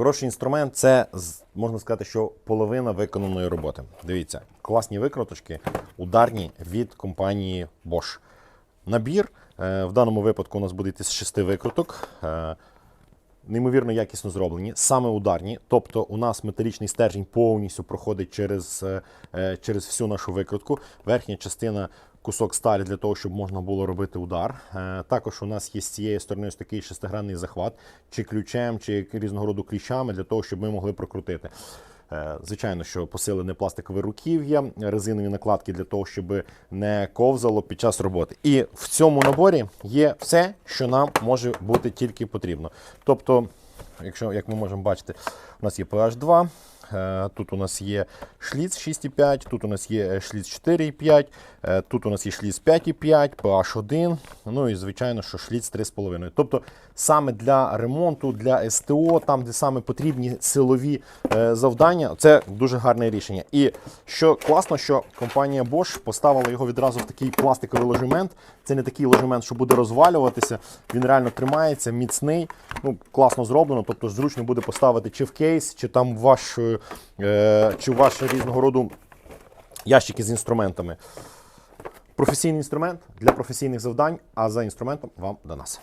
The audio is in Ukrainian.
Хороший інструмент це можна сказати, що половина виконаної роботи. Дивіться, класні викруточки, ударні від компанії Bosch. Набір е, в даному випадку у нас буде йти з шести викруток. Е, Неймовірно якісно зроблені, саме ударні. Тобто, у нас металічний стержень повністю проходить через, е, через всю нашу викрутку. Верхня частина кусок сталі для того, щоб можна було робити удар. Е, Також у нас є з цієї сторони ось такий шестигранний захват, чи ключем, чи різного роду кліщами для того, щоб ми могли прокрутити. Е, Звичайно, що посилене пластикове руків'я, резинові накладки для того, щоб не ковзало під час роботи. І в цьому наборі є все, що нам може бути тільки потрібно. Тобто, якщо як ми можемо бачити, у нас є PH2, е, тут у нас є шліц 6,5, тут у нас є е, шліц 4,5, е, тут у нас є шліц 5,5, PH1, ну і звичайно, що шліц 3,5. Тобто саме для ремонту, для СТО, там, де саме потрібні силові е, завдання, це дуже гарне рішення. І що класно, що компанія Bosch поставила його відразу в такий пластиковий ложемент. Це не такий ложемент, що буде розвалюватися. Він реально тримається, міцний, ну класно зроблено. Тобто зручно буде поставити чи в кейс, чи там ваш, е, чи в різного роду ящики з інструментами. Професійний інструмент для професійних завдань, а за інструментом вам до нас.